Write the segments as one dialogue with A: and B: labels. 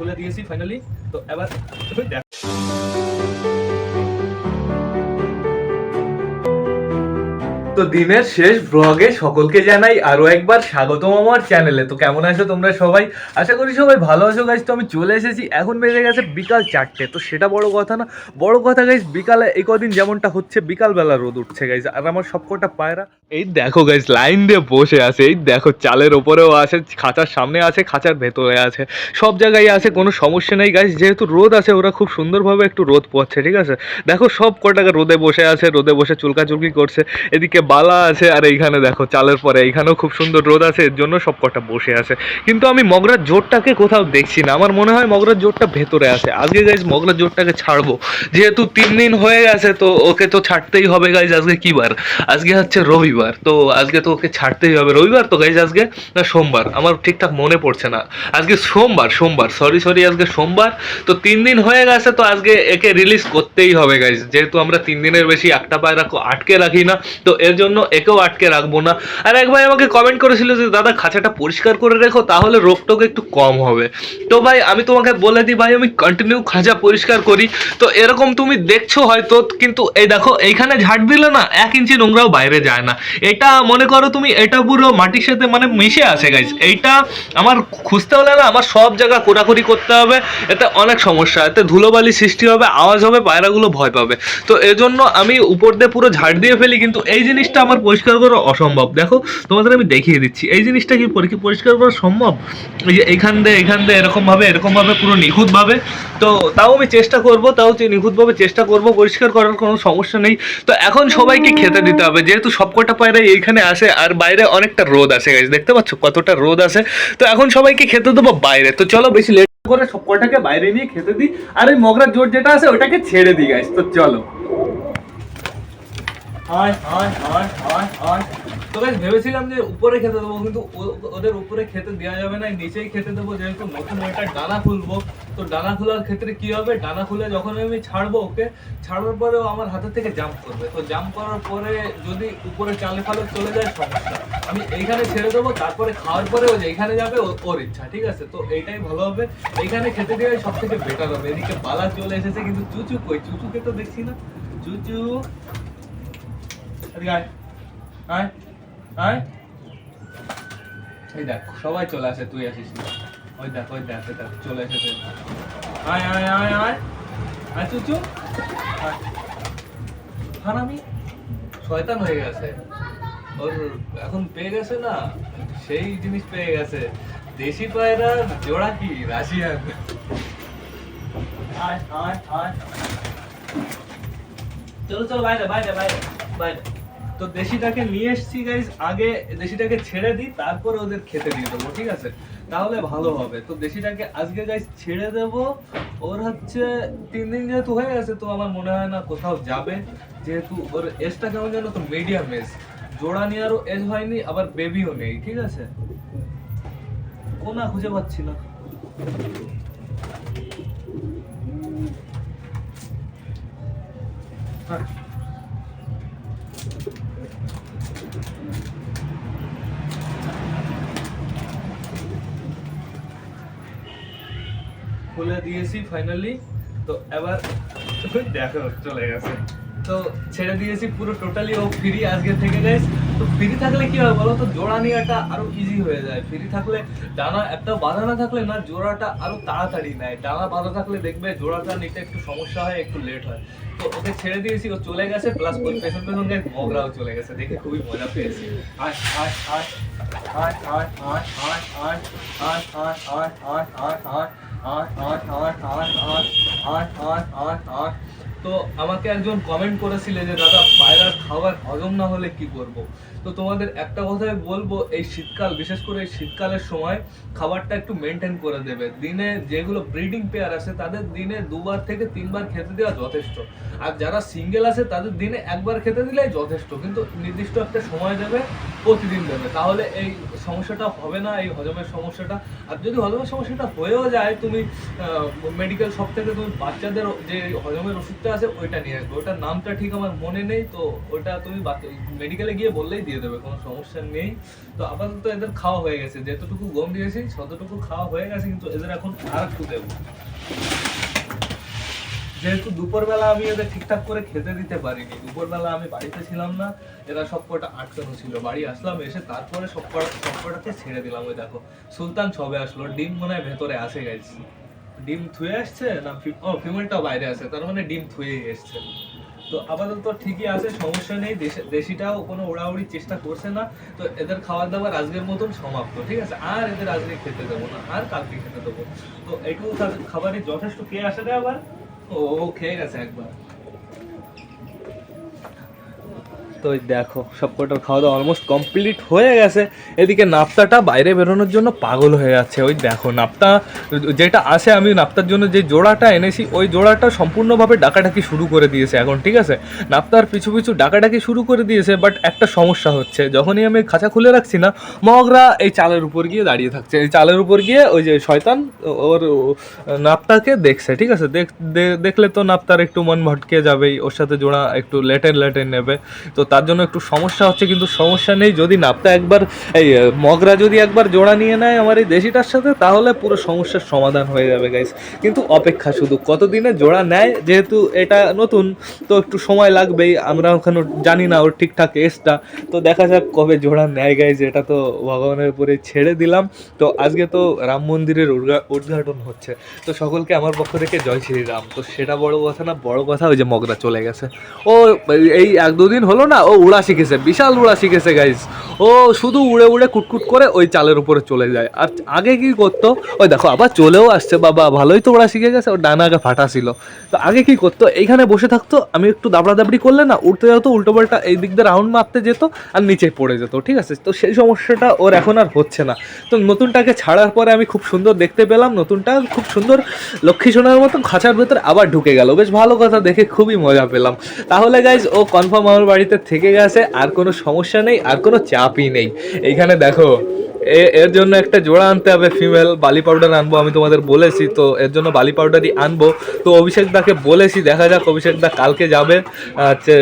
A: খুলে দিয়েছি ফাইনালি তো এবার দেখ দিনের শেষ ব্লগে সকলকে জানাই আরও একবার স্বাগতম আমার চ্যানেলে তো কেমন আছো তোমরা সবাই? আশা করি সবাই ভালো আছো গাইজ তো আমি চলে এসেছি। এখন বেজে গেছে বিকাল চারটে। তো সেটা বড় কথা না। বড় কথা গাইজ বিকালে এই কদিন যেমনটা হচ্ছে, বিকালবেলা রোদ উঠছে গাইজ আর আমার সবকটা পায়রা এই দেখো গাইজ লাইন দিয়ে বসে আছে। এই দেখো, চালের ওপরেও আছে, খাঁচার সামনে আছে, খাঁচার ভেতরে আছে। সব জায়গায় আছে, কোনো সমস্যা নেই গাইজ যেহেতু রোদ আছে, ওরা খুব সুন্দরভাবে একটু রোদ পাচ্ছে ঠিক আছে? দেখো, সব কটাকে রোদে বসে আছে, রোদে বসে চুলকাচুলকি করছে। এদিকে বালা আছে আর এইখানে দেখো, চালের পরে এইখানেও খুব সুন্দর রোদ আছে, এর জন্য সব কটা বসে আছে। কিন্তু আমি মগরার জোরটাকে কোথাও দেখছি না। আমার মনে হয় মগরার জোরটা ভেতরে আছে। আজকে গাইজ মগরার জোরটাকে ছাড়বো। যেহেতু তিন দিন হয়ে গেছে, তো ওকে তো ছাড়তেই হবে গাইজ আজকে কি বার? আজকে হচ্ছে রবিবার, তো আজকে তো ওকে ছাড়তেই হবে। রবিবার তো গাইজ আজকে না সোমবার? আমার ঠিকঠাক মনে পড়ছে না। আজকে সোমবার সোমবার সরি সরি আজকে সোমবার। তো তিন দিন হয়ে গেছে, তো আজকে একে রিলিজ করতেই হবে গাইজ যেহেতু আমরা তিন দিনের বেশি একটা পায়রা কো- আটকে রাখি না, তো এর জন্য একেও আটকে রাখব না। আর এক ভাই আমাকে কমেন্ট করেছিল যে, দাদা, খাঁচাটা পরিষ্কার করে রেখো, তাহলে রোগটোগ একটু কম হবে। তো ভাই, আমি তোমাকে বলে দিই ভাই, আমি কন্টিনিউ খাঁচা পরিষ্কার করি। তো এরকম তুমি দেখছ হয়তো, কিন্তু এই দেখো, এইখানে ঝাড় দিলে না, এক ইঞ্চি নোংরাও বাইরে যায় না। এটা মনে করো তুমি, এটা পুরো মাটির সাথে মানে মিশে আছে গাইজ এইটা আমার খুঁজতে হলে না, আমার সব জায়গা কোটাকুটি করতে হবে, এতে অনেক সমস্যা। এতে ধুলোবালি সৃষ্টি হবে, আওয়াজ হবে, পায়রাগুলো ভয় পাবে। তো এজন্য আমি উপর দিয়ে পুরো ঝাড় দিয়ে ফেলি, কিন্তু এই জিনিসটা আমার পরিষ্কার করা অসম্ভব। দেখো, তোমাদের আমি দেখিয়ে দিচ্ছি। এই জিনিসটা কি পরি- কি পরিষ্কার করা সম্ভব? এই যে এইখান দিয়ে এইখান দিয়ে এরকম ভাবে এরকম ভাবে পুরো নিখুঁত ভাবে তো তাও আমি চেষ্টা করব, তাও যে নিখুঁত ভাবে চেষ্টা করব, পরিষ্কার করার কোনো সমস্যা নেই। তো এখন সবাইকে খেতে দিতে হবে। যেহেতু সবকটা পায়রা এইখানে আসে, আর বাইরে অনেকটা রোদ আসে গাইজ দেখতে পাচ্ছ কতটা রোদ আসে। তো এখন সবাইকে খেতে দেবো বাইরে। তো চলো বেশি লেট করে সবকটাকে বাইরে নিয়ে খেতে দিই। আর ওই মগরার জোর যেটা আছে, ওটাকে ছেড়ে দিই গাইজ তো চলো। আয় আয় আয় আয় আয় তো ভেবেছিলাম যে উপরে খেতে দেবো, কিন্তু ওদের উপরে খেতে দেওয়া যাবে না নিচেই খেতে দেবো, যেহেতু নতুন ওইটা ডানা খুলবো। তো ডানা খোলার ক্ষেত্রে কি হবে? ডানা খুলে যখন আমি ছাড়বো ওকে, ছাড়ার ও আমার হাতের থেকে জাম্প করবে। তো জাম্প করার পরে যদি উপরে চালে ফালে চলে যায়, সমস্যা। আমি এইখানে ছেড়ে দেবো, তারপরে খাওয়ার পরে ও যেখানে যাবে ওর ইচ্ছা, ঠিক আছে? তো এইটাই ভালো হবে। এইখানে খেতে দেওয়াই সব থেকে বেটার হবে। এদিকে বালা চলে এসেছে, কিন্তু চুচু কই? চুচুকে তো দেখছি না। চুচু এদিকে আয় আয় আয়। এই দেখ, সবাই চলে আসে, তুই আসিস না। ওই দেখ ওই দেখ ওই দেখ, চলে এসেছে। আয় আয় আয় আয়। আয়, চুচু। হারামি। শয়তান হয়ে গেছে। ওর এখন পেয়ে গেছে না? সেই জিনিস পেয়ে গেছে। দেশি পায়রা, জোড়া কি? রাশিয়ান। আয় আয় আয়। চলো চলো, বাইরে বাইরে বাইরে বাইরে। তো দেশিটাকে নিয়ে এসছি গাইজ আগে দেশিটাকে ছেড়ে দিই, তারপরে ওদের খেতে দিয়ে দেবো ঠিক আছে? তাহলে ভালো হবে। তো দেশিটাকে আজকে গাইজ ছেড়ে দেব। ওর হচ্ছে তিন দিন যেহেতু হয়ে গেছে, তো আমার মনে হয় না কোথাও যাবে। যেহেতু ওর এজটা কেমন যেন তো মিডিয়াম এজ। জোড়া নেওয়ারও এজ হয়নি, আবার বেবিও নেই, ঠিক আছে? কোনা খুঁজে পাচ্ছি না। হ্যাঁ। দিয়েছি ফাইনালি তো এবার দেখো চলে গেছে তো ছেড়ে দিয়েছি পুরো টোটালি ও ফ্রি আজকে থেকে গাইস তো ফ্রি থাকলে কি হয় বলো তো জোড়া নেওয়াটা আরও ইজি হয়ে যায় ফ্রি থাকলে ডানা একটা বাঁধা না থাকলে না জোড়াটা আরও তাড়াতাড়ি নেয় ডানা বাঁধা থাকলে দেখবে জোড়াটা নিতে একটু সমস্যা হয় একটু লেট হয় তো ওকে ছেড়ে দিয়েছি ও চলে গেছে প্লাস ওই পেছন পেছন গাইস মগরাও চলে গেছে দেখে খুবই মজা পেয়েছি আয় আয় আয় আয় আয় আয় আয় আয় আয় আয় আয় আয় আয় আয় আয় আয় আয় আয় আয় আয় আয় আয় আয় তো আমাকে একজন কমেন্ট করেছিলে যে, দাদা, পায়রার খাবার হজম না হলে কি করব? তো তোমাদের একটা কথাই বলব, এই শীতকাল, বিশেষ করে এই শীতকালের সময় খাবারটা একটু মেনটেন করে দেবে। দিনে যেগুলো ব্রিডিং পেয়ার আছে, তাদের দিনে দুবার থেকে তিনবার খেতে দেওয়া যথেষ্ট। আর যারা সিঙ্গেল আছে, তাদের দিনে একবার খেতে দিলেই যথেষ্ট। কিন্তু নির্দিষ্ট একটা সময় দেবে, প্রতিদিন দেবে। তাহলে এই সমস্যাটা হবে না, এই হজমের সমস্যাটা। আর যদি হজমের সমস্যাটা হয়েও যায়, তুমি মেডিকেল শপ থেকে তুমি বাচ্চাদের যে হজমের ওষুধটা আছে, ওইটা নিয়ে আসবে। ওটার নামটা ঠিক আমার মনে নেই, তো ওটা তুমি মেডিকেলে গিয়ে বললেই দিয়ে দেবে, কোনো সমস্যা নেই। তো আপাতত এদের খাওয়া হয়ে গেছে, যতটুকু গম দিয়েছি ততটুকু খাওয়া হয়ে গেছে, কিন্তু এদের এখন আর একটু দেবো। যেহেতু দুপুরবেলা আমি এদের ঠিকঠাক করে খেতে দিতে পারিনি, দুপুরবেলা আমি বাড়িতে ছিলাম না, এরা সব কটা আটকানো ছিল। বাড়ি আসলাম, এসে তারপরে সব কটা সব কটাকে ছেড়ে দিলাম, ওই দেখো। সুলতান সবে আসলো, ডিম মনে হয় ভেতরে আসে গেছে ডিম থুয়ে আসছে না ও, ফিমেলটাও বাইরে আছে, তার মানে ডিম থুয়েই এসছে। তো আপাতত ঠিকই আছে, সমস্যা নেই, দেশে- দেশিটাও কোনো ওড়াউড়ি চেষ্টা করছে না, তো এদের খাবার দাবার আজকের মতন সমাপ্ত, ঠিক আছে? আর এদের আজকে খেতে দেবো না, আর কালকে খেতে দেবো। তো এটুকু খাবারে যথেষ্ট খেয়ে আসা দেয় আবার? ও খেয়ে গেছে একবার। তো দেখো, সব কটার খাওয়া দাওয়া অলমোস্ট কমপ্লিট হয়ে গেছে। এদিকে নাপ্তাটা বাইরে বেরোনোর জন্য পাগল হয়ে যাচ্ছে। ওই দেখো, নাপ্তা, যেটা আসে আমি নাপ্তার জন্য যে জোড়াটা এনেছি, ওই জোড়াটা সম্পূর্ণভাবে ডাকাডাকি শুরু করে দিয়েছে এখন, ঠিক আছে? নাপ্তার পিছু পিছু ডাকাডাকি শুরু করে দিয়েছে বাট একটা সমস্যা হচ্ছে, যখনই আমি খাঁচা খুলে রাখছি না, মগরা এই চালের উপর গিয়ে দাঁড়িয়ে থাকছে। এই চালের উপর গিয়ে ওই যে শয়তান, ওর নাপ্তাকে দেখছে, ঠিক আছে? দেখলে তো নাপ্তার একটু মন ভটকে যাবেই, ওর সাথে জোড়া একটু লেটেন লেটেন নেবে। তো তার জন্য একটু সমস্যা হচ্ছে, কিন্তু সমস্যা নেই। যদি নাপ্তা একবার, এই মগরা যদি একবার জোড়া নিয়ে নেয় আমার এই দেশিটার সাথে, তাহলে পুরো সমস্যার সমাধান হয়ে যাবে গাইস কিন্তু অপেক্ষা শুধু, কতদিনে জোড়া নেয়, যেহেতু এটা নতুন, তো একটু সময় লাগবেই। আমরা ওখানে জানি না ওর ঠিকঠাক এসটা তো দেখা যাক কবে জোড়া নেয় গাইজ এটা তো ভগবানের উপরে ছেড়ে দিলাম। তো আজকে তো রাম মন্দিরের উদ্ঘা- উদ্ঘাটন হচ্ছে। তো সকলকে আমার পক্ষ থেকে জয় শ্রীরাম। তো সেটা বড় কথা না, বড় কথা ওই যে মগরা চলে গেছে। ও, এই এক দুদিন হলো না ও উড়া শিখেছে, বিশাল উড়া শিখেছে গাইজ ও শুধু উড়ে উড়ে কুটকুট করে ওই চালের উপরে চলে যায়। আর আগে কি করতো? ওই দেখো, আবার চলেও আসছে, বাবা, ভালোই তো ওরা শিখে গেছে, ওর ডানা আগে ফাটা ছিল। তো আগে কি করতো? এইখানে বসে থাকতো, আমি একটু দাবড়া দাবড়ি করলে না উঠতে যেত, উল্টো পাল্টা এই দিক দিয়ে রাউন্ড মারতে যেত আর নিচে পড়ে যেত, ঠিক আছে? তো সেই সমস্যাটা ওর এখন আর হচ্ছে না। তো নতুনটাকে ছাড়ার পরে আমি খুব সুন্দর দেখতে পেলাম, নতুনটা খুব সুন্দর লক্ষ্মী সোনার মতো খাঁচার ভেতরে আবার ঢুকে গেল। বেশ ভালো কথা, দেখে খুবই মজা পেলাম। তাহলে গাইজ ও কনফার্ম আমার বাড়িতে থেকে গেছে আর কোনো সমস্যা নেই আর কোনো চাপই নেই। এইখানে দেখো এর জন্য একটা জোড়া আনতে হবে ফিমেল বালি পাউডার আনব, আমি তোমাদের বলেছি, তো এর জন্য বালি পাউডারই আনব। তো অভিষেক দাকে বলেছি, দেখা যাক, অভিষেক দা কালকে যাবে। হচ্ছে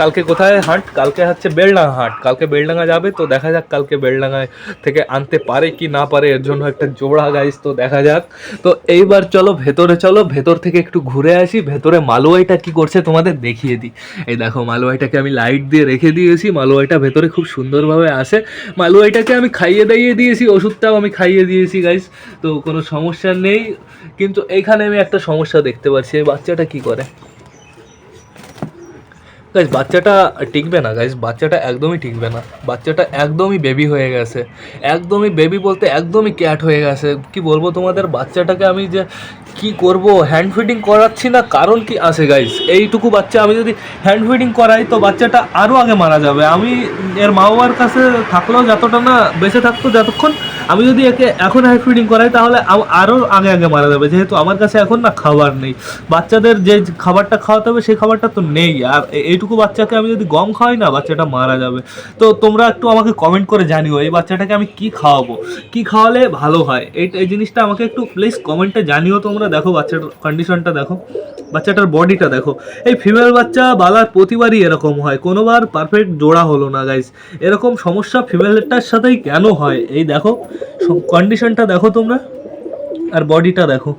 A: কালকে কোথায় হাট কালকে হচ্ছে বেলডাঙ্গা হাট কালকে বেলডাঙ্গা যাবে, তো দেখা যাক কালকে বেলডাঙ্গায় থেকে আনতে পারে কি না পারে, এর জন্য একটা জোড়া গাইস তো দেখা যাক। তো এইবার চলো, ভেতরে চলো, ভেতর থেকে একটু ঘুরে আসি, ভেতরে মালুয়াইটা কি করছে তোমাদের দেখিয়ে দিই। এই দেখো, মালুয়াইটাকে আমি লাইট দিয়ে রেখে দিয়েছি, মালুয়াইটা ভেতরে খুব সুন্দরভাবে আসে মালুয়াইটাকে আমি খাইয়ে দাইয়ে দিয়েছি, ওষুধটাও আমি খাইয়ে দিয়েছি গাইস তো কোনো সমস্যা নেই। কিন্তু এখানে আমি একটা সমস্যা দেখতে পাচ্ছি বাচ্চাটা কি করে? গাইজ বাচ্চাটা টিকবে না গাইজ বাচ্চাটা একদমই টিকবে না। বাচ্চাটা একদমই বেবি হয়ে গেছে। একদমই বেবি বলতে একদমই ক্যাট হয়ে গেছে। কি বলব তোমাদের, বাচ্চাটাকে আমি যে কি করব? হ্যান্ড ফিডিং করাচ্ছি না, কারণ কি আছে গাইজ এইটুকু বাচ্চা আমি যদি হ্যান্ড ফিডিং করাই, তো বাচ্চাটা আরও আগে মারা যাবে। আমি এর মা বাবার কাছে থাকলেও যতটা না, বেঁচে থাকতো যতক্ষণ আমি যদি একে এখন হ্যান্ড ফিডিং করাই, তাহলে আরও আগে আগে মারা যাবে। যেহেতু আমার কাছে এখন না খাবার নেই। বাচ্চাদের যে খাবারটা খাওয়াতে হবে, সেই খাবারটা তো নেই। আর এইটুকু বাচ্চাকে আমি যদি গম খাওয়াই না, বাচ্চাটা মারা যাবে। তো তোমরা একটু আমাকে কমেন্ট করে জানিও, এই বাচ্চাটাকে আমি কি খাওয়াবো? কি খাওয়ালে ভালো হয়? এই এই জিনিসটা আমাকে একটু প্লিজ কমেন্টে জানিও তোমরা। দেখো বাচ্চাটার কন্ডিশনটা দেখো। বাচ্চাটার বডিটা দেখো। এই ফিমেল বাচ্চা বালার প্রতিবারই এরকম হয়। কোনোবার পারফেক্ট জোড়া হলো না গাইস এরকম সমস্যা ফিমেলটার সাথেই কেন হয়? এই দেখো। কন্ডিশনটা দেখো তোমরা আর বডিটা দেখো।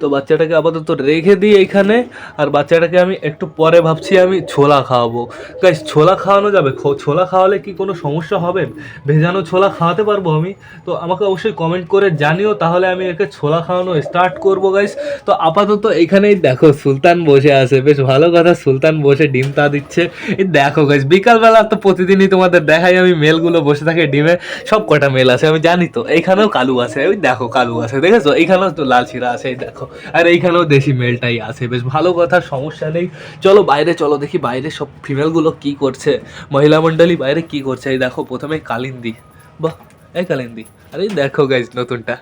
A: তো বাচ্চাটাকে আপাতত রেখে দিই এইখানে, আর বাচ্চাটাকে আমি একটু পরে ভাবছি আমি ছোলা খাওয়াবো। গাইস ছোলা খাওয়ানো যাবে। ছোলা খাওয়ালে কি কোনো সমস্যা হবে? ভেজানো ছোলা খাওয়াতে পারব আমি? তো আমাকে অবশ্যই কমেন্ট করে জানিও, তাহলে আমি একে ছোলা খাওয়ানো স্টার্ট করব গাইস তো আপাতত এখানেই দেখো, সুলতান বসে আছে। বেশ ভালো কথা, সুলতান বসে ডিম তা দিচ্ছে। এই দেখো গাইস বিকালবেলা তো প্রতিদিনই তোমাদের দেখাই আমি মেলগুলো বসে থাকে ডিমে। সব কটা মেল আছে, আমি জানি তো। এইখানেও কালু আছে ওই দেখো কালু আছে, দেখেছ? এইখানেও তো লাল ছিঁড়া আছে, এই দেখো। আর এইখানেও দেশি মেলটাই আছে। বেশ ভালো কথা, সমস্যা নেই। চলো বাইরে, চলো দেখি বাইরে সব ফিমেলগুলো কি করছে। মহিলা মণ্ডলী বাইরে কি করছে? এই দেখো, প্রথমে কালিন্দি। বাহ, এই কালিন্দি। আরে দেখো গাইজ নতুনটা।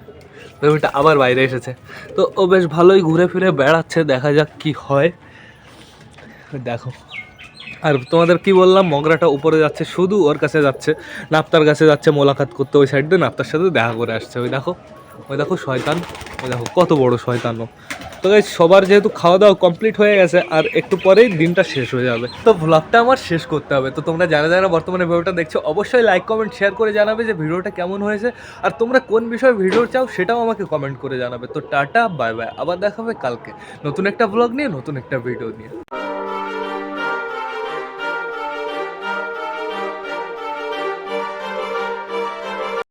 A: নতুনটা আবার বাইরে এসেছে। তো ও বেশ ভালোই ঘুরে ফিরে বেড়াচ্ছে, দেখা যাক কি হয়। দেখো। আর তোমাদের কি বললাম, মগরাটা উপরে যাচ্ছে, শুধু ওর কাছে যাচ্ছে। নাপ্তার কাছে যাচ্ছে, মোলাকাত করতে, ওই সাইড দিয়ে নাপ্তার সাথে দেখা করে আসছে, ওই দেখো। ওই দেখো শয়তান, ওই দেখো কত বড় শয়তান তো গাইজ সবার যেহেতু খাওয়া দাওয়া কমপ্লিট হয়ে গেছে, আর একটু পরেই দিনটা শেষ হয়ে যাবে। তো ভ্লগটা আমার শেষ করতে হবে। তো তোমরা যারা যারা বর্তমানে ভিডিওটা দেখছ, অবশ্যই লাইক কমেন্ট শেয়ার করে জানাবে যে ভিডিওটা কেমন হয়েছে, আর তোমরা কোন বিষয়ে ভিডিও চাও সেটাও আমাকে কমেন্ট করে জানাবে। তো টাটা বাই বাই আবার দেখা হবে কালকে নতুন একটা ব্লগ নিয়ে, নতুন একটা ভিডিও নিয়ে।